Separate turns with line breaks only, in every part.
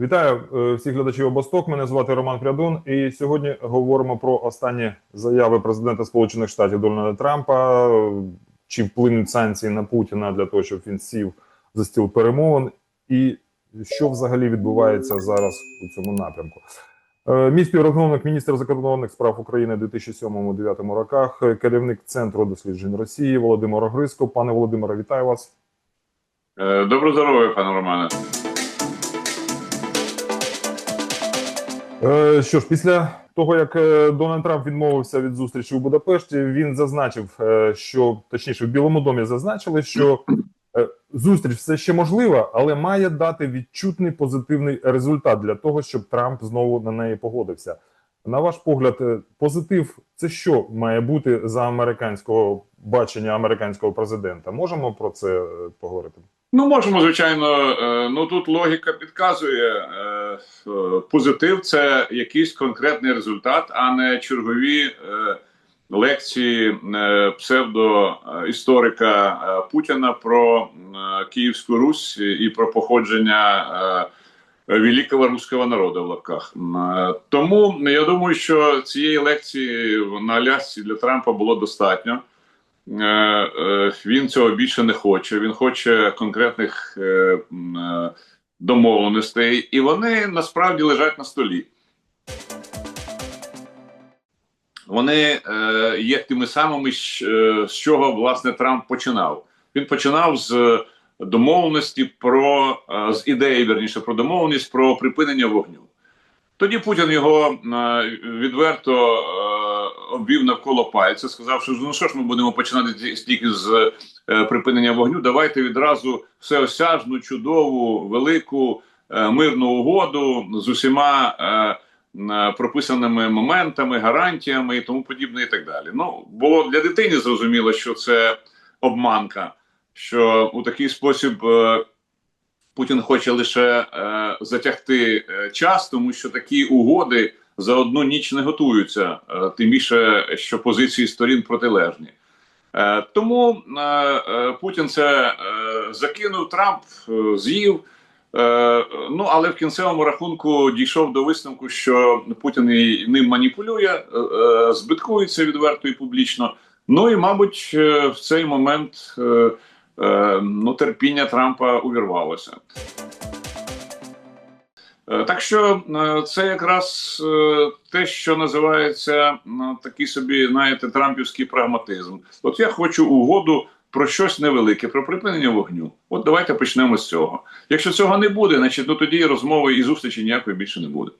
Вітаю е, всіх глядачів обосток. Мене звати Роман Прядун. І сьогодні говоримо про останні заяви президента Сполучених Штатів Дональда Трампа. Чи вплинуть санкції на Путіна для того, щоб він сів за стіл перемовин, і що взагалі відбувається зараз у цьому напрямку? Е, Мій співрозмовник, міністр закордонних справ України у 2007-2009 роках, керівник центру досліджень Росії Володимир Огриско. Пане Володимире, вітаю вас.
Е, Добро здоров'я, пане Романе.
Що ж, після того як е, Дональд Трамп відмовився від зустрічі у Будапешті, він зазначив, е, що точніше в Білому домі зазначили, що е, зустріч все ще можлива, але має дати відчутний позитивний результат для того, щоб Трамп знову на неї погодився. На ваш погляд, е, позитив це що має бути за американського бачення американського президента? Можемо про це е, поговорити?
Ну, можемо, звичайно. е, Ну тут логіка підказує. е, е, Позитив це якийсь конкретний результат, а не чергові лекції псевдоісторика Путіна про Київську Русь і про походження великого руського народу в лапках. Тому я думаю, що цієї лекції на Алясці для Трампа було достатньо. Е, е, Він цього більше не хоче. Він хоче конкретних е, домовленостей, і вони насправді лежать на столі. Вони є тими самими, з чого власне Трамп починав. Він починав з домовленості про з ідеї, верніше про домовленість про припинення вогню. Тоді Путін його відверто обвів навколо пальця, сказав, що ну що ж ми будемо починати стільки з е, припинення вогню. Давайте відразу всеосяжну, чудову, велику е, мирну угоду з усіма е, е, прописаними моментами, гарантіями і тому подібне, і так далі. Ну було для дитини зрозуміло, що це обманка, що у такий спосіб. е, Путін хоче лише е, затягти е, час, тому що такі угоди за одну ніч не готуються, е, тим більше, що позиції сторін протилежні. Е, тому е, Путін це закинув, Трамп з'їв. Ну але в кінцевому рахунку дійшов до висновку, що Путін і ним маніпулює, збиткується відверто і публічно. Ну і мабуть, в цей момент. Ну, терпіння Трампа увірвалося. Е, Так що е, це якраз е, те, що називається такий собі, знаєте, трампівський прагматизм. От я хочу угоду про щось невелике, про припинення вогню. От давайте почнемо з цього. Якщо цього не буде, значить ну тоді розмови і зустрічі ніякої більше не буде.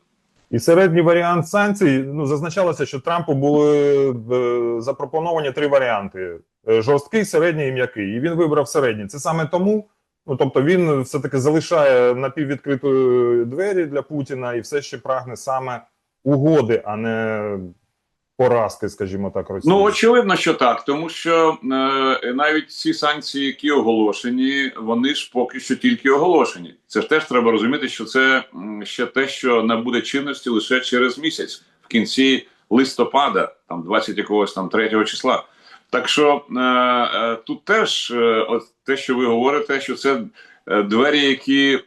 І середній варіант санкцій ну зазначалося, що Трампу були запропоновані три варіанти: жорсткий, середній і м'який. І він вибрав середній. Це саме тому. Ну тобто він все таки залишає напіввідкритою двері для Путіна і все ще прагне саме угоди, а не поразки, скажімо так, Росії.
Ну очевидно, що так, тому що е, навіть ці санкції, які оголошені, вони ж поки що тільки оголошені. Це ж теж треба розуміти, що це ще те, що набуде чинності лише через місяць, в кінці листопада, там 20 якогось там 3 числа. Так що е, е, тут теж е, от те, що ви говорите, що це двері, які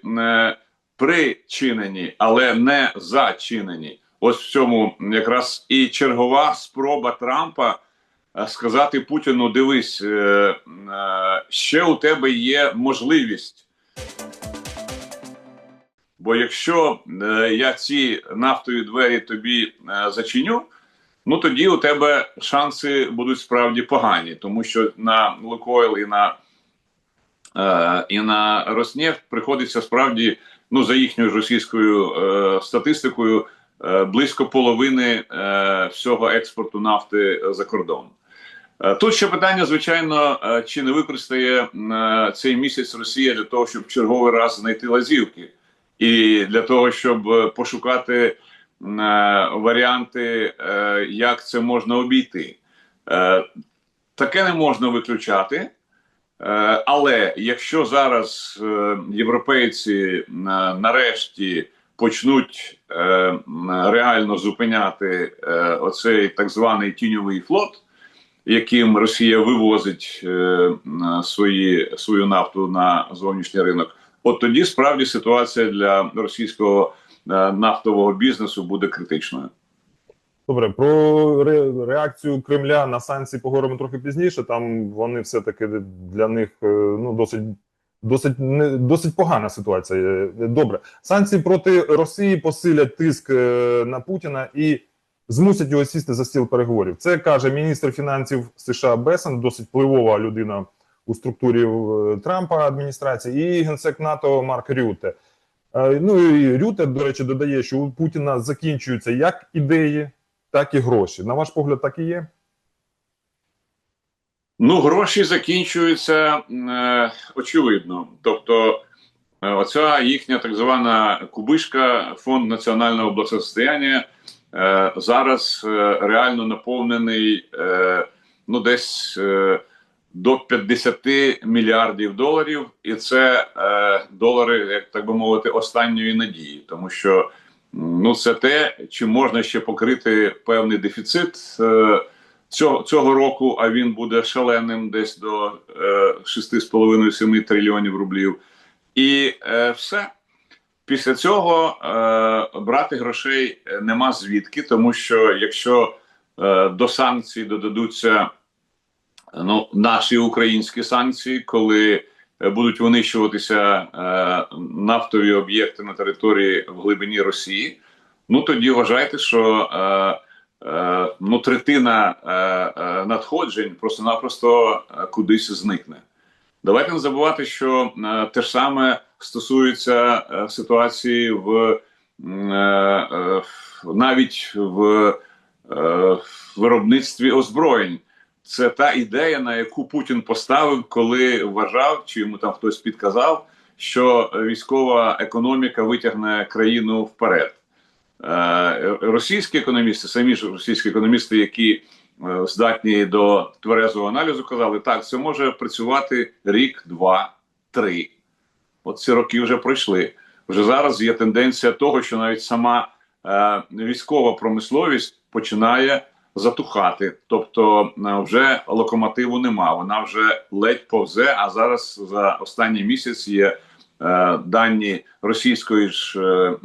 причинені, але не зачинені. Ось в цьому якраз і чергова спроба Трампа сказати Путіну: дивись, ще у тебе є можливість. Бо якщо я ці нафтові двері тобі зачиню, ну тоді у тебе шанси будуть справді погані, тому що на Лукойл і на, е, і на Роснефть приходиться справді, ну за їхньою ж російською е, статистикою, е, близько половини е, всього експорту нафти за кордон. Е, Тут ще питання, звичайно, е, чи не використає е, цей місяць Росія для того, щоб черговий раз знайти лазівки, і для того, щоб пошукати варіанти, е, як це можна обійти. Е, Таке не можна виключати. Е, Але якщо зараз е, європейці е, нарешті почнуть е, реально зупиняти е, оцей так званий тіньовий флот, яким Росія вивозить е, свої, свою нафту на зовнішній ринок, от тоді справді ситуація для російського е, нафтового бізнесу буде критичною.
Добре, про ре- реакцію Кремля на санкції поговоримо трохи пізніше. Там вони все-таки для них е, ну досить. Досить не досить погана ситуація. Е, Добре, санкції проти Росії посилять тиск е, на Путіна і змусять його сісти за стіл переговорів. Це каже міністр фінансів США Бесен, досить впливова людина у структурі е, Трампа адміністрації, і генсек НАТО Марк Рюте. Е, Ну і Рюте, до речі, додає, що у Путіна закінчуються як ідеї, так і гроші. На ваш погляд, так і є?
Ну, гроші закінчуються е, очевидно. Тобто, е, оця їхня так звана кубишка, фонд національного благосостояння, е, зараз е, реально наповнений е, ну, десь е, до 50 мільярдів доларів, і це е, долари, як так би мовити, останньої надії, тому що ну, це те, чим можна ще покрити певний дефіцит. Е, цього, цього року, а він буде шаленим десь до е, 6,5-7 трильйонів рублів. І е, все. Після цього е, брати грошей нема звідки, тому що якщо е, до санкцій додадуться ну, наші українські санкції, коли е, будуть винищуватися е, нафтові об'єкти на території в глибині Росії, ну тоді вважайте, що е, ну, третина надходжень просто-напросто кудись зникне. Давайте не забувати, що те ж саме стосується ситуації в навіть в виробництві озброєнь. Це та ідея, на яку Путін поставив, коли вважав, чи йому там хтось підказав, що військова економіка витягне країну вперед. Е, російські економісти, самі ж російські економісти, які е, здатні до тверезого аналізу, казали, так, це може працювати рік, два, три. От ці роки вже пройшли. Вже зараз є тенденція того, що навіть сама е, військова промисловість починає затухати. Тобто е, вже локомотиву нема, вона вже ледь повзе. А зараз за останній місяць є е, дані російської ж е, е,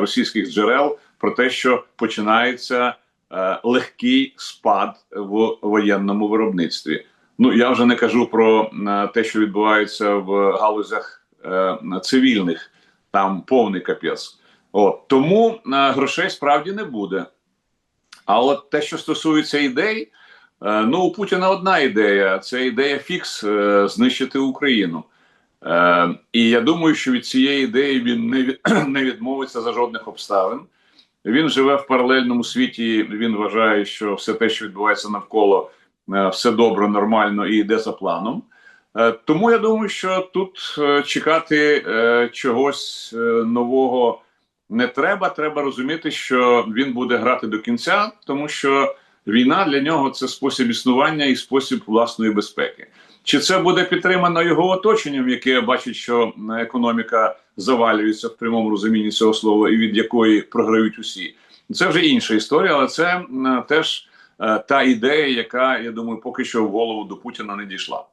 російських джерел про те, що починається е, легкий спад в воєнному виробництві. Ну я вже не кажу про е, те, що відбувається в галузях е, цивільних, там повний капець. От тому е, грошей справді не буде. А от те, що стосується ідей, е, ну у Путіна одна ідея: це ідея фікс е, знищити Україну. Е, і я думаю, що від цієї ідеї він не, відмовиться за жодних обставин. Він живе в паралельному світі. Він вважає, що все те, що відбувається навколо, все добре, нормально і йде за планом. Тому я думаю, що тут чекати чогось нового не треба. Треба розуміти, що він буде грати до кінця, тому що війна для нього це спосіб існування і спосіб власної безпеки. Чи це буде підтримано його оточенням, яке бачить, що е, економіка завалюється в прямому розумінні цього слова, і від якої програють усі? Це вже інша історія, але це м, теж е, та ідея, яка я думаю, поки що в голову до Путіна не дійшла.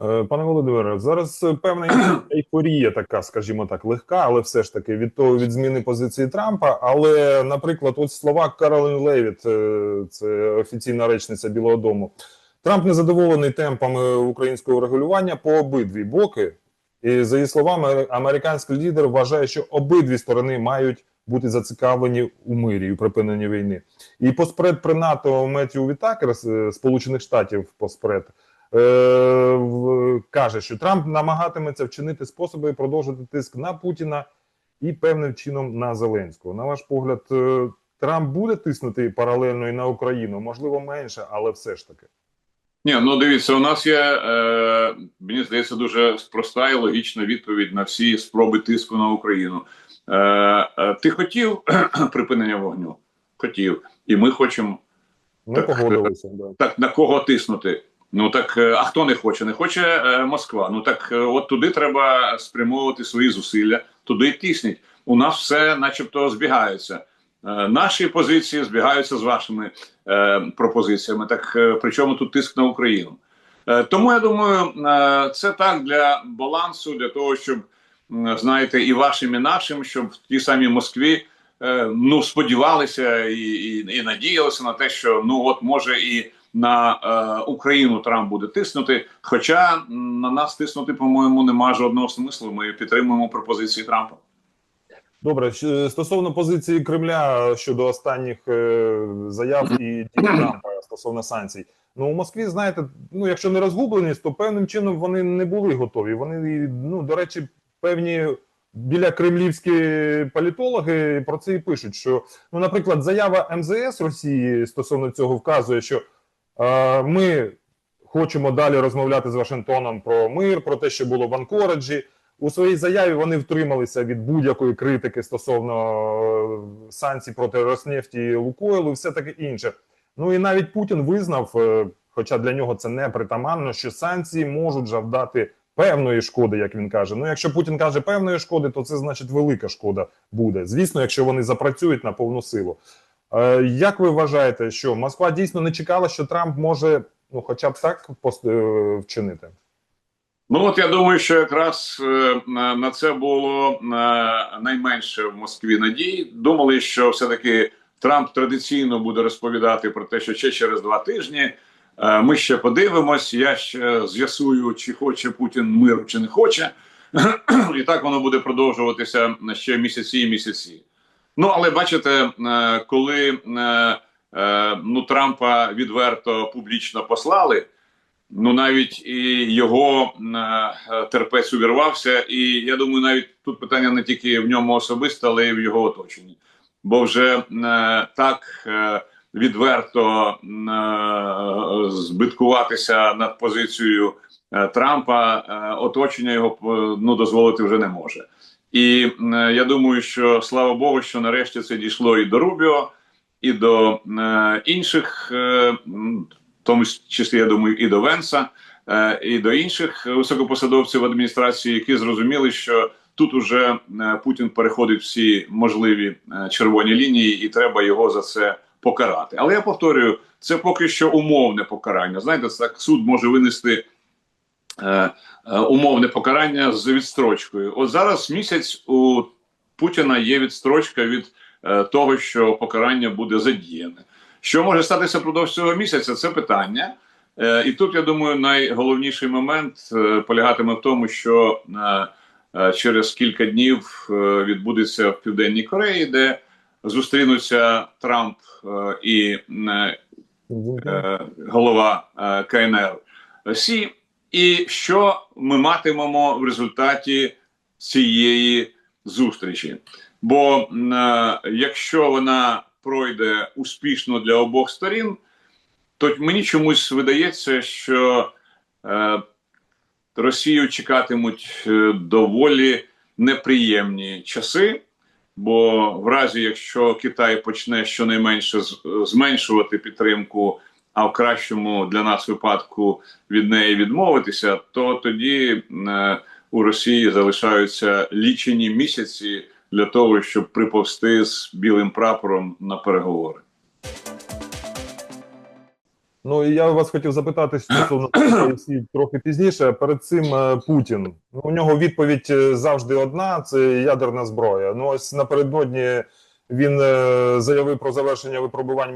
Пане Володимире, зараз е, певна ейфорія така, скажімо так, легка, але все ж таки від того від зміни позиції Трампа. Але, наприклад, от слова Каролін Левіт, е, це офіційна речниця Білого Дому. Трамп незадоволений темпами українського регулювання по обидві боки. І за її словами, американський лідер вважає, що обидві сторони мають бути зацікавлені у мирі і у припиненні війни. І поспред при НАТО Меттю Вітакер е, Сполучених Штатів поспред е, каже, що Трамп намагатиметься вчинити способи продовжити тиск на Путіна і певним чином на Зеленського. На ваш погляд, е, Трамп буде тиснути паралельно і на Україну, можливо, менше, але все ж таки.
Ні, ну дивіться, у нас є е, мені здається дуже проста і логічна відповідь на всі спроби тиску на Україну. Е, е, ти хотів припинення вогню? Хотів, і ми хочемо
Ми
Так,
погодилися. Да.
так на кого тиснути? Ну так е, а хто не хоче? Не хоче е, Москва. Ну так е, от туди треба спрямовувати свої зусилля, туди тисніть. У нас все, начебто, збігається. Наші позиції збігаються з вашими пропозиціями. Так е, при тут тиск на Україну? Тому я думаю, це так для балансу, для того, щоб знаєте, і вашим, і нашим, щоб в тій самій Москві ну сподівалися і, і, і надіялися на те, що ну от може і на е, Україну Трамп буде тиснути. Хоча на нас тиснути, по-моєму, нема жодного смислу. Ми підтримуємо пропозиції Трампа.
Добре, щ- стосовно позиції Кремля щодо останніх е, заяв і дій Трампа стосовно санкцій. Ну у Москві, знаєте, ну якщо не розгубленість, то певним чином вони не були готові. Вони, ну до речі, певні біля кремлівські політологи про це і пишуть. Що, ну, наприклад, заява МЗС Росії стосовно цього вказує, що е, ми хочемо далі розмовляти з Вашингтоном про мир, про те, що було в Анкораджі. У своїй заяві вони втрималися від будь-якої критики стосовно е, санкцій проти Роснефті і Лукойлу, і все таке інше. Ну і навіть Путін визнав, е, хоча для нього це не притаманно, що санкції можуть завдати певної шкоди, як він каже. Ну, якщо Путін каже певної шкоди, то це значить велика шкода буде. Звісно, якщо вони запрацюють на повну силу. Е, Як ви вважаєте, що Москва дійсно не чекала, що Трамп може, ну, хоча б так е, вчинити?
Ну от я думаю, що якраз е, на це було найменше в Москві надій. Думали, що все-таки Трамп традиційно буде розповідати про те, що ще через два тижні ми ще подивимось. Я ще з'ясую, чи хоче Путін миру, чи не хоче. І так воно буде продовжуватися ще місяці і місяці. Ну але бачите, е, коли е, е, ну Трампа відверто публічно послали. Ну навіть і його терпець увірвався, і я думаю, навіть тут питання не тільки в ньому особисто, але й в його оточенні. Бо вже так відверто збиткуватися над позицією Трампа, оточення його ну дозволити вже не може. І е, я думаю, що слава Богу, що нарешті це дійшло і до Рубіо, і до е, інших. Е, в тому числі, я думаю, і до Венса, і до інших високопосадовців адміністрації, які зрозуміли, що тут уже Путін переходить всі можливі червоні лінії, і треба його за це покарати. Але я повторюю, це поки що умовне покарання. Знаєте, так суд може винести умовне покарання з відстрочкою. От зараз місяць у Путіна є відстрочка від е, того, що покарання буде задіяне. Що може статися впродовж цього місяця? Це питання. Е, і тут я думаю, найголовніший момент е, полягатиме в тому, що е, е, через кілька днів е, відбудеться в Південній Кореї, де зустрінуться Трамп е, і е, е, голова е, КНР Сі. І що ми матимемо в результаті цієї зустрічі? Бо е, якщо вона пройде успішно для обох сторін, то мені чомусь видається, що е, Росію чекатимуть е, доволі неприємні часи. Бо в разі, якщо Китай почне щонайменше зменшувати підтримку, а в кращому для нас випадку від неї відмовитися, то тоді е, у Росії залишаються лічені місяці для того, щоб приповзти з білим прапором на переговори.
Ну і я вас хотів запитати стосовно трохи пізніше. Перед цим е, Путін. Ну, у нього відповідь е, завжди одна: це ядерна зброя. Ну ось напередодні він заявив про завершення випробувань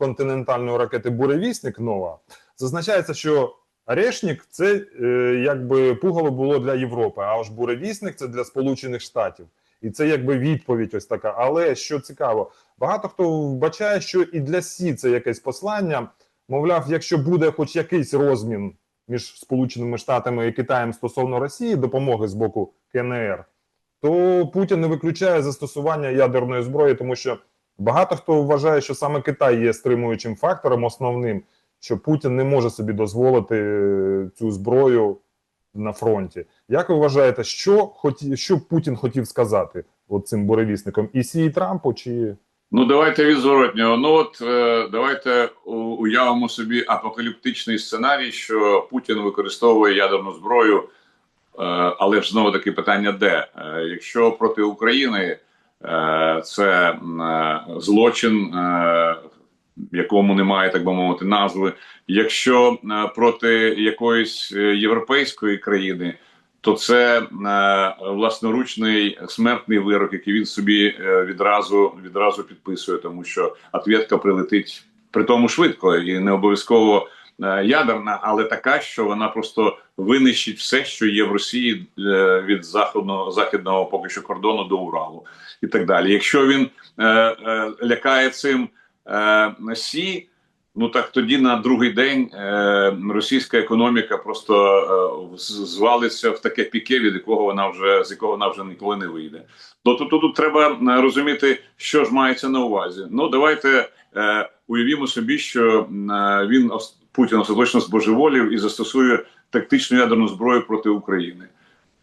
міжконтинентальної ракети Буревісник Нова. Зазначається, що Орешник це е, якби пугало було для Європи, а аж Буревісник це для Сполучених Штатів. І це якби відповідь ось така. Але що цікаво, багато хто вбачає, що і для Сі це якесь послання. Мовляв, якщо буде хоч якийсь розмін між Сполученими Штатами і Китаєм стосовно Росії допомоги з боку КНР, то Путін не виключає застосування ядерної зброї, тому що багато хто вважає, що саме Китай є стримуючим фактором основним, що Путін не може собі дозволити е, цю зброю на фронті. Як ви вважаєте, що хоті, що Путін хотів сказати от цим буревісником? І Сі і Трампу чи
Ну, давайте від зворотнього. Ну от е, давайте уявимо собі апокаліптичний сценарій, що Путін використовує ядерну зброю, е, але ж знову таки питання де? Якщо проти України це е, злочин, е, якому немає, так би мовити, назви. Якщо е, проти якоїсь е, європейської країни, то це е, власноручний смертний вирок, який він собі е, відразу відразу підписує, тому що ответка прилетить при тому швидко і не обов'язково е, ядерна, але така, що вона просто винищить все, що є в Росії е, від західного західного поки що кордону до Уралу, і так далі. Якщо він е, е, лякає цим е, Сі, ну так тоді на другий день е, російська економіка просто е, звалиться в таке піке, від якого вона вже з якого вона вже ніколи не вийде. Тобто тут, тут треба е, розуміти, що ж мається на увазі. Ну давайте е, уявімо собі, що е, він Путін остаточно збожеволів і застосує тактичну ядерну зброю проти України.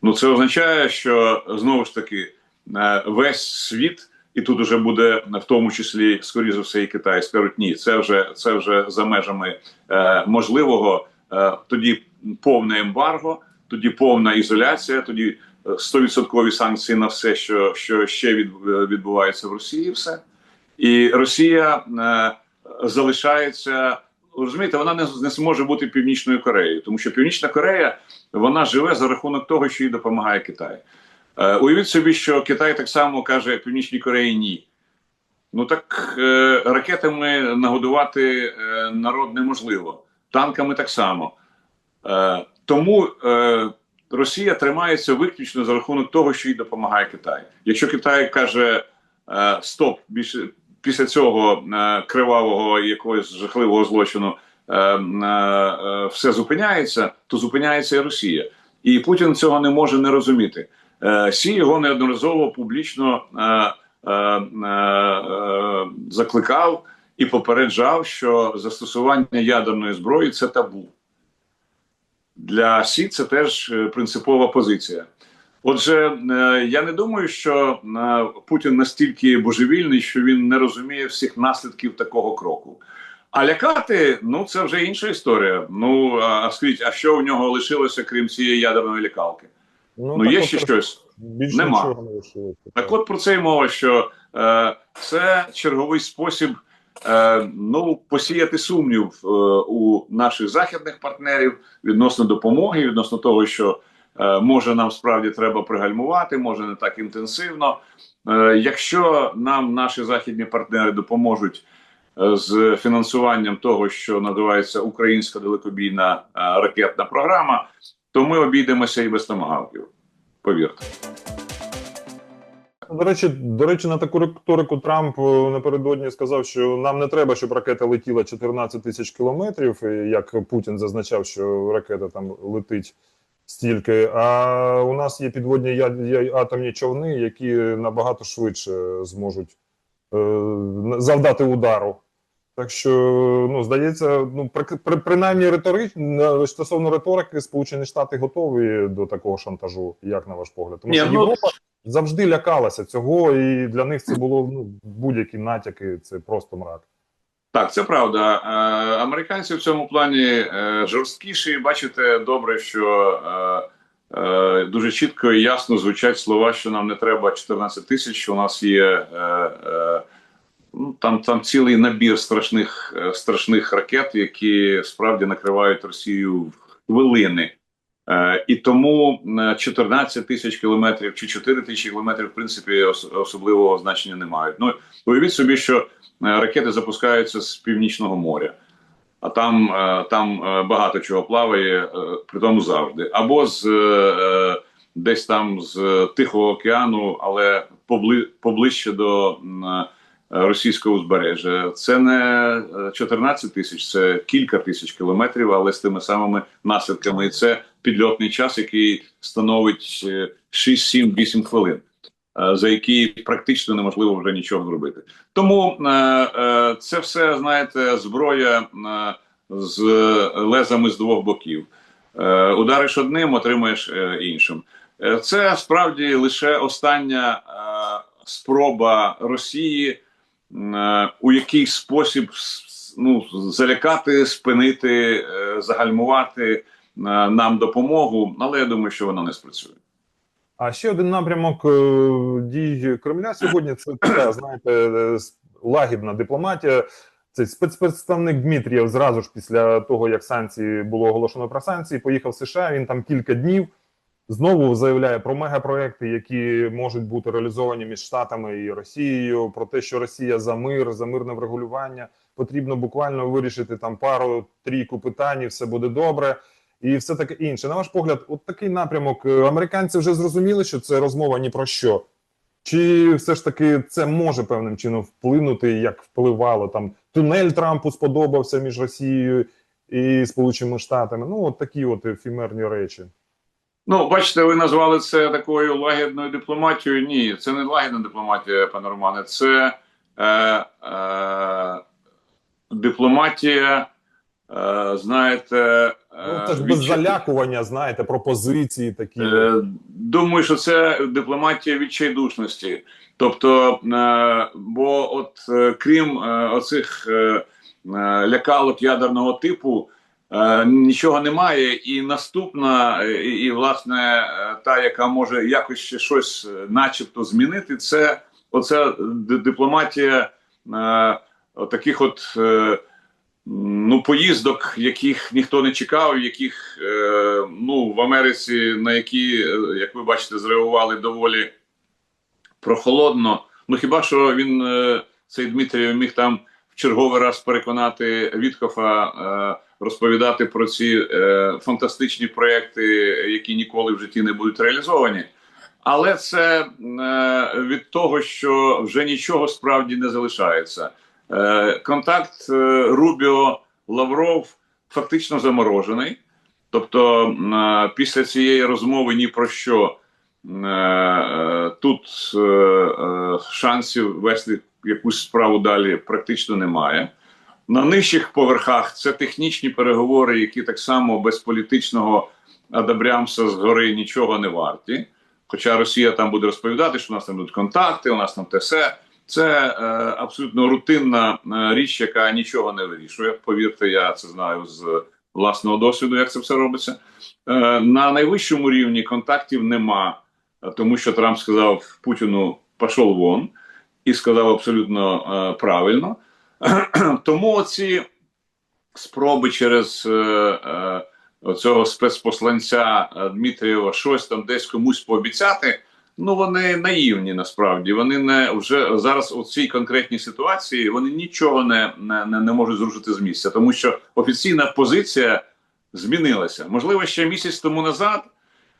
Ну це означає, що знову ж таки е, весь світ, і тут уже буде в тому числі, скоріше за все, і Китай скажуть, ні, це вже це вже за межами е, можливого. Е, тоді повне ембарго, тоді повна ізоляція, тоді е, 100% санкції на все, що, що ще від, е, відбувається в Росії, все. І Росія е, залишається. Розумієте, вона не, не зможе бути північною Кореєю, тому що Північна Корея вона живе за рахунок того, що їй допомагає Китай. Е, уявіть собі, що Китай так само каже Північній Кореї ні. Ну так е, ракетами нагодувати е, народ неможливо, танками так само. Е, тому е, Росія тримається виключно за рахунок того, що їй допомагає Китай. Якщо Китай каже е, стоп, більше після цього е, кривавого якогось жахливого злочину е, е, все зупиняється, то зупиняється і Росія. І Путін цього не може не розуміти. Сі його неодноразово публічно закликав і попереджав, що застосування ядерної зброї це табу. Для Сі це теж принципова позиція. Отже, е, я не думаю, що е, Путін настільки божевільний, що він не розуміє всіх наслідків такого кроку. А лякати, ну це вже інша історія. Ну а скажіть, а що у нього лишилося, крім цієї ядерної лякалки? Ну, є ще щось.
Більше
Нема.
не.
Так от про це й мова, що е, це черговий спосіб е, ну, посіяти сумнів е, у наших західних партнерів відносно допомоги, відносно того, що може нам справді треба пригальмувати, може не так інтенсивно. Е, якщо нам наші західні партнери допоможуть е, з фінансуванням того, що називається українська далекобійна е, ракетна програма, то ми обійдемося і без томагавків. Повірте.
До речі, до речі, на таку риторику Трамп е, напередодні сказав, що нам не треба, щоб ракета летіла 14 тисяч кілометрів, як Путін зазначав, що ракета там летить стільки. А у нас є підводні атомні човни, які набагато швидше зможуть е, завдати удару. Так що, ну здається, ну при, при принаймні риторично стосовно риторики, Сполучені Штати готові до такого шантажу, як на ваш погляд? Тому
Ні,
що
ну,
Європа завжди лякалася цього, і для них це було ну, будь-які натяки, це просто мрак.
Так, це правда. Е, Американці в цьому плані е, жорсткіші. Бачите, добре, що е, дуже чітко і ясно звучать слова, що нам не треба 14 тисяч. У нас є ну, там, там цілий набір страшних, страшних ракет, які справді накривають Росію в хвилини. Е, і тому е, 14 тисяч кілометрів чи 4 тисячі кілометрів, в принципі, особливого значення не мають. Ну, уявіть собі, що е, ракети запускаються з північного моря, а там, е, там е, багато чого плаває, е, при тому завжди. Або з е, десь там з Тихого океану, але побли, поближче до е, російського узбережжя. Це не е, 14 тисяч, це кілька тисяч кілометрів, але з тими самими наслідками. І це підльотний час, який становить е, 6, 7, 8 хвилин. е, За які практично неможливо вже нічого зробити, тому е, е, це все знаєте, зброя е, з лезами з двох боків. Е, удариш одним, отримаєш е, іншим. Е, Це справді лише остання е, спроба Росії е, у якийсь спосіб ну, залякати, спинити, е, загальмувати е, нам допомогу, але я думаю, що вона не спрацює.
А ще один напрямок е, дій Кремля сьогодні це така, знаєте, е, лагідна дипломатія. цей спецпредставник Дмитрієв зразу ж після того, як санкції було оголошено про санкції, поїхав в США. Він там кілька днів знову заявляє про мегапроекти, які можуть бути реалізовані між Штатами і Росією, про те, що Росія за мир, за мирне врегулювання. Потрібно буквально вирішити там пару трійку питань, і все буде добре. І все таке інше. На ваш погляд, от такий напрямок. е, Американці вже зрозуміли, що це розмова ні про що. Чи все ж таки це може певним чином вплинути, як впливало там тунель Трампу сподобався між Росією і Сполученими Штатами? Ну, от такі от ефемерні речі.
Ну, бачите, ви назвали це такою лагідною дипломатією. Ні, це не лагідна дипломатія, пане Романе. Це е, е, дипломатія, е, знаєте,
Ну, це ж без
відчай-
залякування, знаєте, пропозиції такі.
Е, Думаю, що це дипломатія відчайдушності. Тобто, е, бо, от е, крім е, оцих е, е, лякалок ядерного типу, е, нічого немає. І наступна, е, і, і власне е, та, яка може якось ще щось, е, начебто, змінити, це оця дипломатія е, таких от. Ну, поїздок, яких ніхто не чекав, яких е, ну в Америці, на які, е, як ви бачите, зреагували доволі прохолодно. Ну хіба що він е, цей Дмитрій міг там в черговий раз переконати Вітхофа е, розповідати про ці е, фантастичні проекти, які ніколи в житті не будуть реалізовані. Але це е, від того, що вже нічого справді не залишається. Е, контакт е, Рубіо Лавров фактично заморожений. Тобто, е, після цієї розмови ні про що тут шансів вести якусь справу далі практично немає. На нижчих поверхах це технічні переговори, які так само без політичного адабрямса згори нічого не варті. Хоча Росія там буде розповідати, що у нас там будуть контакти, у нас там те все. Це е, абсолютно рутинна е, річ, яка нічого не вирішує. Повірте, я це знаю з власного досвіду, як це все робиться. Е, на найвищому рівні контактів нема, тому що Трамп сказав Путіну пішов вон і сказав абсолютно е, правильно. Тому ці спроби через е, е, цього спецпосланця е, Дмитрієва щось там десь комусь пообіцяти. Ну вони наївні насправді. Вони не вже зараз у цій конкретній ситуації вони нічого не, не, не, можуть зрушити з місця, тому що офіційна позиція змінилася. Можливо, ще місяць тому назад,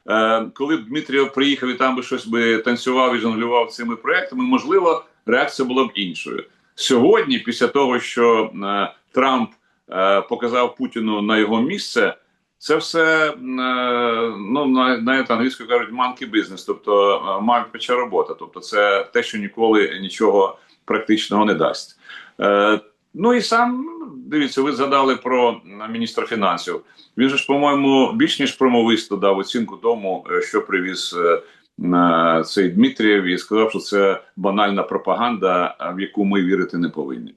е, коли б Дмитрієв приїхав і там би щось би танцював і жонглював цими проектами, можливо, реакція була б іншою. Сьогодні, після того, що е, Трамп е, показав Путіну на його місце. Це все е, ну на навіть англійською кажуть monkey business, тобто е, мавпяча робота. Тобто, це те, що ніколи нічого практичного не дасть. Е, Ну і сам дивіться, ви згадали про міністра фінансів. Він же ж, по-моєму, більш ніж промовисто дав оцінку тому, що привіз цей Дмитрієв, і сказав, що це банальна пропаганда, в яку ми вірити не повинні.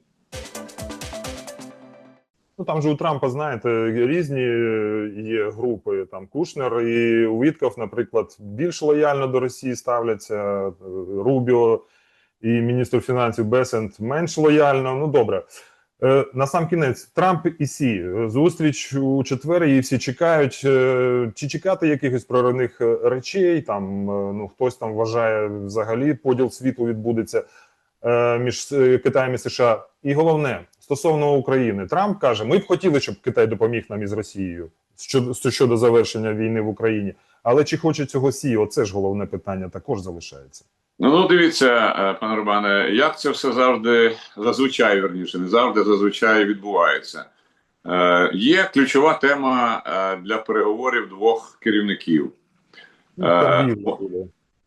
Ну там же у Трампа, знаєте, різні е, є групи. Там Кушнер і Уітков, наприклад, більш лояльно до Росії ставляться. е, Рубіо і міністр фінансів Бесент менш лояльно. Ну добре. Е, На сам кінець Трамп і Сі зустріч у четвер. Її всі чекають. Чи чекати якихось проривних речей? Там ну хтось там вважає взагалі поділ світу відбудеться між Китаєм і США. І головне стосовно України, Трамп каже: ми б хотіли, щоб Китай допоміг нам із Росією щодо щодо завершення війни в Україні. Але чи хоче цього Сі? Оце ж головне питання також залишається.
Ну, ну дивіться, е, пане Романе, як це все завжди зазвичай верніше, не завжди зазвичай відбувається. Е, Є ключова тема е, для переговорів двох керівників. Е.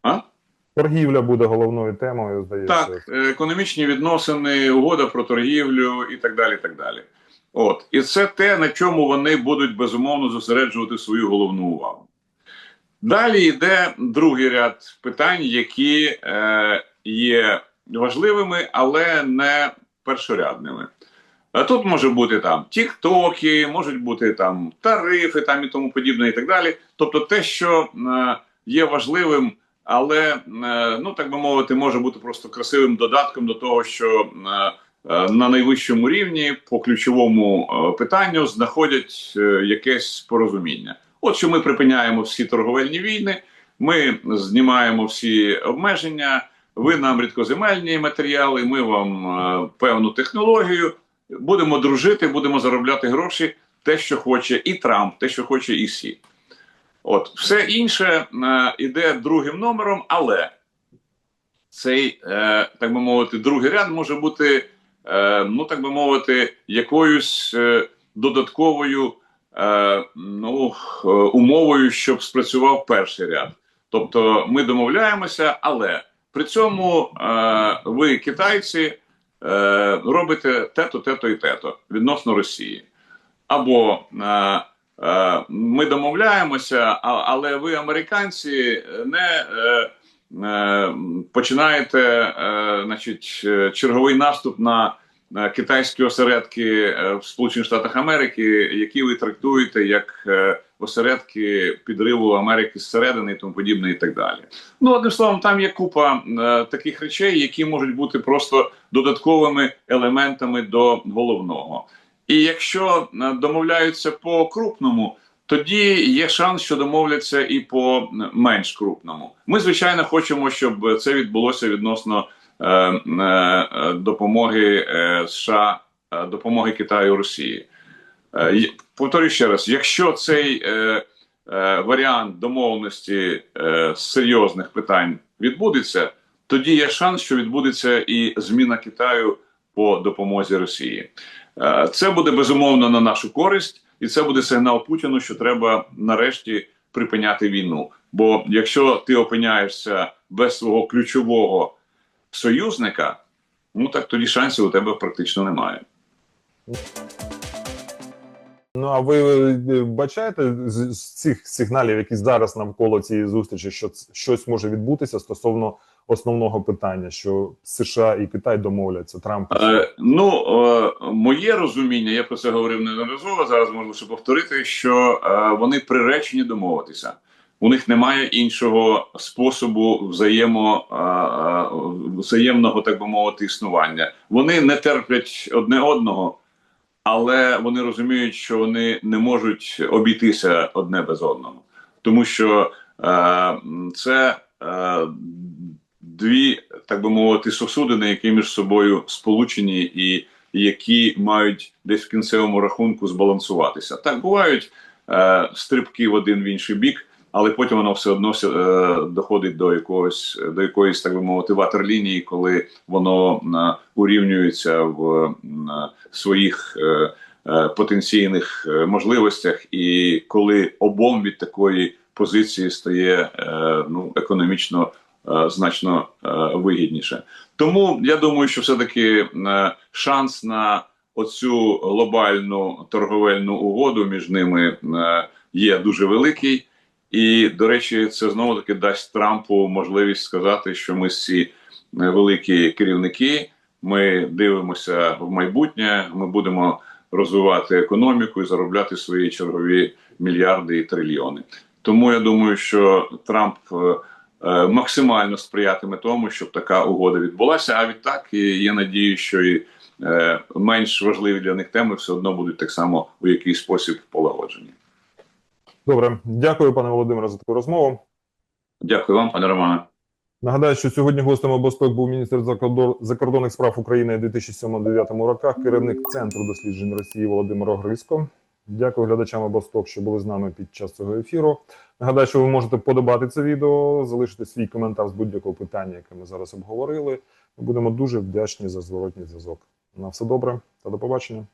А?
Торгівля буде головною темою, здається.
Так, е, економічні відносини, угода про торгівлю і так далі. І так далі. От, і це те, на чому вони будуть безумовно зосереджувати свою головну увагу. Далі йде другий ряд питань, які е, є важливими, але не першорядними. А тут може бути там тіктоки, можуть бути там тарифи, там і тому подібне, і так далі. Тобто, те, що е, є важливим, але е, ну так би мовити, може бути просто красивим додатком до того, що е, е, на найвищому рівні по ключовому питанню знаходять якесь порозуміння. От що ми припиняємо всі торговельні війни, ми знімаємо всі обмеження. Ви нам рідкоземельні матеріали, ми вам певну технологію. Будемо дружити, будемо заробляти гроші. Те, що хоче і Трамп, те, що хоче і Сі. От все інше е, іде другим номером, але цей, е, так би мовити, другий ряд може бути, е, ну так би мовити, якоюсь е, додатковою е, ну, е, умовою, щоб спрацював перший ряд. Тобто ми домовляємося, але при цьому е, ви, китайці, е, робите те-то, те-то і те-то відносно Росії. Або е, ми домовляємося, але ви, американці, не е, е, починаєте е, значить, е, черговий наступ на е, китайські осередки е, в Сполучених Штатах Америки, які ви трактуєте як е, осередки підриву Америки зсередини і тому подібне, і так далі. Ну, одним словом, там є купа е, таких речей, які можуть бути просто додатковими елементами до головного. І якщо е, домовляються по крупному, тоді є шанс, що домовляться і по менш крупному. Ми, звичайно, хочемо, щоб це відбулося відносно е, е, допомоги е, США, е, допомоги Китаю Росії. Е, повторюю ще раз: якщо цей е, е, варіант домовленості е, серйозних питань відбудеться, тоді є шанс, що відбудеться і зміна Китаю по допомозі Росії. Е, Це буде безумовно на нашу користь, і це буде сигнал Путіну, що треба нарешті припиняти війну. Бо якщо ти опиняєшся без свого ключового союзника, ну так тоді шансів у тебе практично немає.
Ну а ви е, бачаєте з, з цих сигналів, які зараз навколо цієї зустрічі, що щось може відбутися стосовно основного питання, що США і Китай домовляться Трамп.
Е, ну, е, моє розуміння, я про це говорив неодноразово. Зараз можу лише повторити, що е, вони приречені домовитися. У них немає іншого способу взаємо, е, е, взаємного, так би мовити, існування. Вони не терплять одне одного, але вони розуміють, що вони не можуть обійтися одне без одного, тому що е, це е, дві, так би мовити, сосудини, які між собою сполучені і які мають десь в кінцевому рахунку збалансуватися. Так бувають е, стрибки в один в інший бік, але потім воно все одно е, доходить до якогось до якоїсь, так би мовити, ватерлінії, коли воно е, урівнюється в е, своїх е, е, потенційних е, можливостях, і коли обом від такої позиції стає е, ну економічно значно е, вигідніше. Тому я думаю, що все-таки е, шанс на оцю глобальну торговельну угоду між ними е, є дуже великий. І, до речі, це знову таки дасть Трампу можливість сказати, що ми всі е, великі керівники. Ми дивимося в майбутнє. Ми будемо розвивати економіку і заробляти свої чергові мільярди і трильйони. Тому я думаю, що Трамп е, е, максимально сприятиме тому, щоб така угода відбулася. А відтак є надію, що і е, менш важливі для них теми все одно будуть так само у якийсь спосіб полагоджені.
Добре, дякую, пане Володимире, за таку розмову.
Дякую вам, пане Романе.
Нагадаю, що сьогодні гостем обосток був міністр закордонних справ України у 2007-2009 роках, керівник центру досліджень Росії Володимир Огриско. Дякую глядачам Абасток, що були з нами під час цього ефіру. Нагадаю, що ви можете подобати це відео, залишити свій коментар з будь-якого питання, яке ми зараз обговорили. Ми будемо дуже вдячні за зворотній зв'язок. На все добре та до побачення.